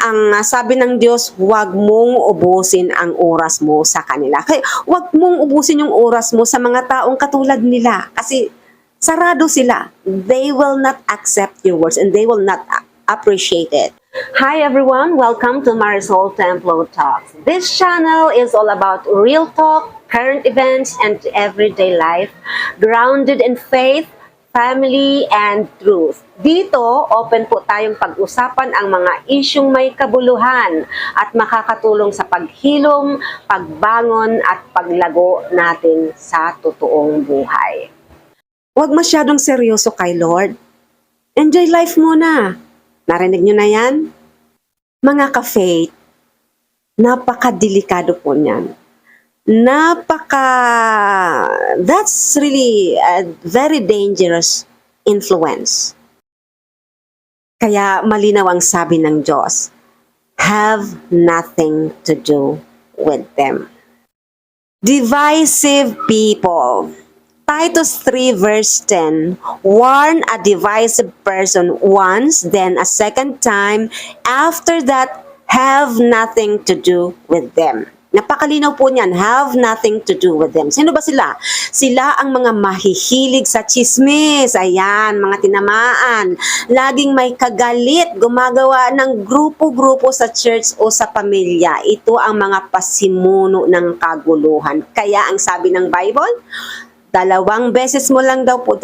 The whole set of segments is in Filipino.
ang ah, sabi ng Diyos, huwag mong ubusin ang oras mo sa kanila. Kaya huwag mong ubusin yung oras mo sa mga taong katulad nila. Kasi sarado sila. They will not accept your words and they will not appreciate it. Hi everyone, welcome to Marisol Templo Talks. This channel is all about real talk, current events, and everyday life, grounded in faith, family, and truth. Dito, open po tayong pag-usapan ang mga isyong may kabuluhan at makakatulong sa paghilom, pagbangon, at paglago natin sa totoong buhay. Huwag masyadong seryoso kay Lord. Enjoy life muna. Narinig nyo na yan? Mga ka-faith, napakadelikado po niyan. Napaka, that's really a very dangerous influence. Kaya malinaw ang sabi ng Diyos, have nothing to do with them. Divisive people. Titus 3 verse 10, warn a divisive person once, then a second time, after that, have nothing to do with them. Napakalinaw po niyan, have nothing to do with them. Sino ba sila? Sila ang mga mahihilig sa chismis. Ayan, mga tinamaan. Laging may kagalit, gumagawa ng grupo-grupo sa church o sa pamilya. Ito ang mga pasimuno ng kaguluhan. Kaya ang sabi ng Bible, dalawang beses mo lang daw po,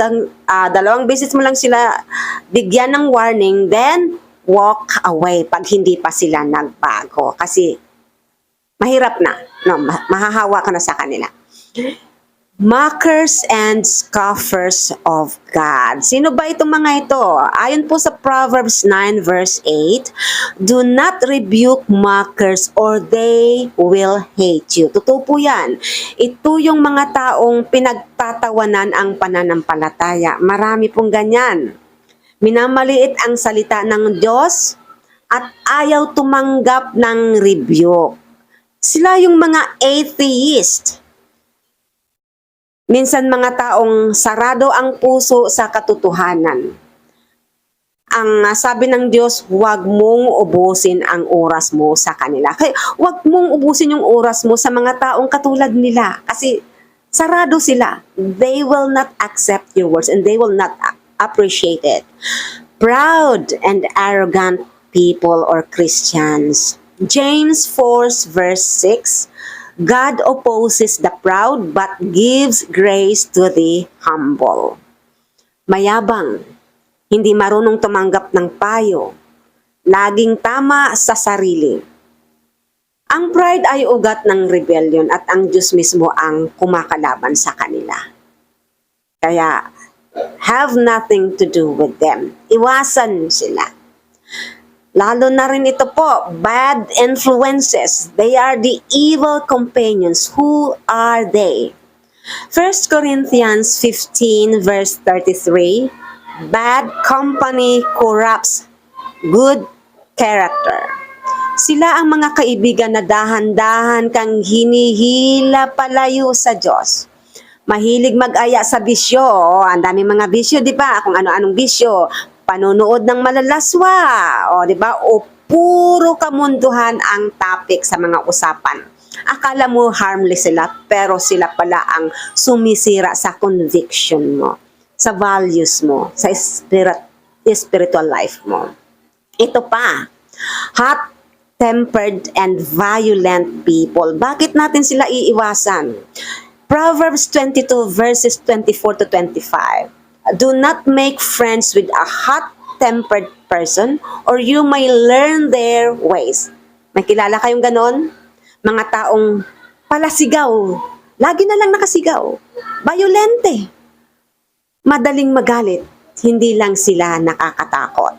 ah, dalawang beses mo lang sila bigyan ng warning, then walk away pag hindi pa sila nagbago. Kasi mahirap na. No, ma- mahahawa ka na sa kanila. Mockers and scoffers of God. Sino ba itong mga ito? Ayon po sa Proverbs 9 verse 8, Do not rebuke mockers or they will hate you. Totoo po yan. Ito yung mga taong pinagtatawanan ang pananampalataya. Marami pong ganyan. Minamaliit ang salita ng Diyos at ayaw tumanggap ng rebuke. Sila yung mga atheist. Minsan mga taong sarado ang puso sa katotohanan. Ang ah, sabi ng Diyos, huwag mong ubusin ang oras mo sa kanila. Kaya huwag mong ubusin yung oras mo sa mga taong katulad nila. Kasi sarado sila. They will not accept your words and they will not appreciate it. Proud and arrogant people or Christians. James 4 verse 6, God opposes the proud but gives grace to the humble. Mayabang, hindi marunong tumanggap ng payo, laging tama sa sarili. Ang pride ay ugat ng rebellion at ang Diyos mismo ang kumakalaban sa kanila. Kaya, have nothing to do with them. Iwasan sila. Lalo na rin ito po, bad influences. They are the evil companions. Who are they? 1 Corinthians 15 verse 33, Bad company corrupts good character. Sila ang mga kaibigan na dahan-dahan kang hinihila palayo sa Diyos. Mahilig mag-aya sa bisyo. Oh, ang dami mga bisyo, di ba? Kung ano-anong bisyo. Panonood ng malalaswa. O, di ba? O puro kamunduhan ang topic sa mga usapan. Akala mo harmless sila, pero sila pala ang sumisira sa conviction mo, sa values mo, sa spirit, spiritual life mo. Ito pa, hot-tempered and violent people. Bakit natin sila iiwasan? Proverbs 22 verses 24 to 25. Do not make friends with a hot-tempered person or you may learn their ways. May kilala kayong ganon? Mga taong palasigaw. Lagi na lang nakasigaw. Violente. Madaling magalit. Hindi lang sila nakakatakot.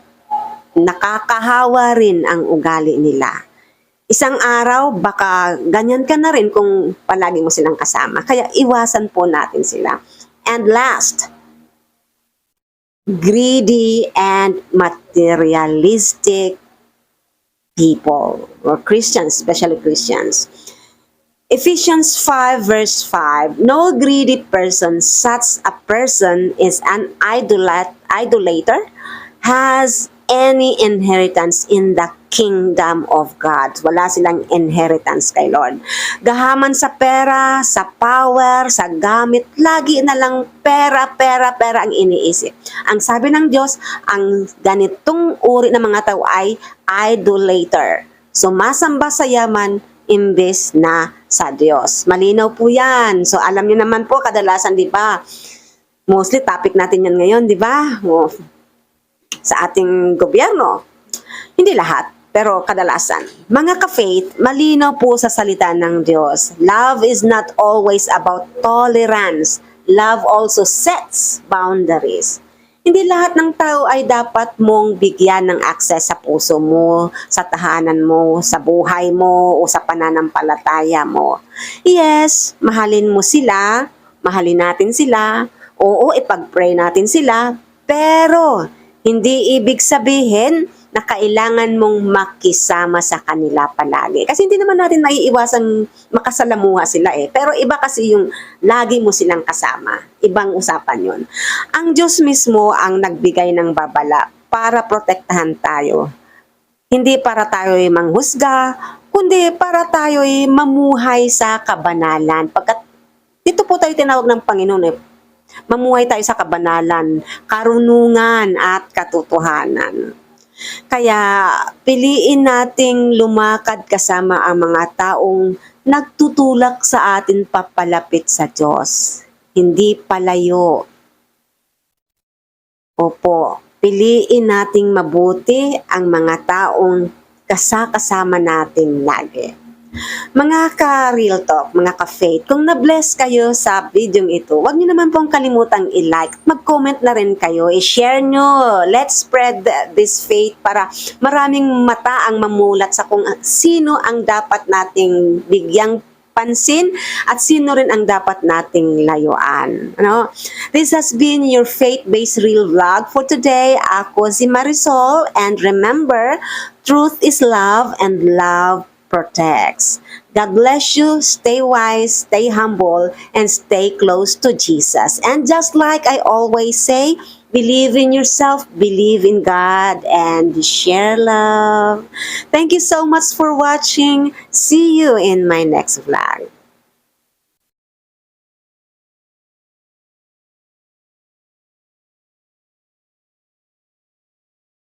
Nakakahawa rin ang ugali nila. Isang araw, baka ganyan ka na rin kung palagi mo silang kasama. Kaya iwasan po natin sila. And last, greedy and materialistic people or Christians, especially Christians. Ephesians 5 verse 5, No greedy person, such a person is an idolat, idolater, has any inheritance in the kingdom of God. Wala silang inheritance kay Lord. Gahaman sa pera, sa power, sa gamit, lagi na lang pera, pera, pera ang iniisip. Ang sabi ng Diyos, ang ganitong uri ng mga tao ay idolater. Sumasamba sa yaman, imbes na sa Diyos. Malinaw po yan. So, alam niyo naman po, kadalasan, di ba, mostly topic natin yan ngayon, di ba? Sa ating gobyerno. Hindi lahat, pero kadalasan. Mga ka-faith, malinaw po sa salita ng Diyos. Love is not always about tolerance. Love also sets boundaries. Hindi lahat ng tao ay dapat mong bigyan ng access sa puso mo, sa tahanan mo, sa buhay mo, o sa pananampalataya mo. Yes, mahalin mo sila, mahalin natin sila, oo, ipag-pray natin sila, pero hindi ibig sabihin na kailangan mong makisama sa kanila palagi. Kasi hindi naman natin maiiwasang makasalamuha sila eh. Pero iba kasi yung lagi mo silang kasama. Ibang usapan yon. Ang Diyos mismo ang nagbigay ng babala para protektahan tayo. Hindi para tayo ay manghusga, kundi para tayo ay mamuhay sa kabanalan. Pagkat dito po tayo tinawag ng Panginoon eh, mamuhay tayo sa kabanalan, karunungan at katotohanan. Kaya piliin nating lumakad kasama ang mga taong nagtutulak sa atin papalapit sa Diyos. Hindi palayo. Opo, piliin nating mabuti ang mga taong kasakasama natin lagi. Mga ka-real talk, mga ka-faith, kung na-bless kayo sa video ito, huwag niyo naman pong kalimutang i-like, mag-comment na rin kayo, i-share nyo. Let's spread this faith para maraming mata ang mamulat sa kung sino ang dapat nating bigyang pansin at sino rin ang dapat nating layuan. Ano? This has been your faith-based real vlog for today. Ako si Marisol and remember, truth is love and love protects. God bless you. Stay wise, stay humble, and stay close to Jesus. And just like I always say, believe in yourself, believe in God, and share love. Thank you so much for watching. See you in my next vlog.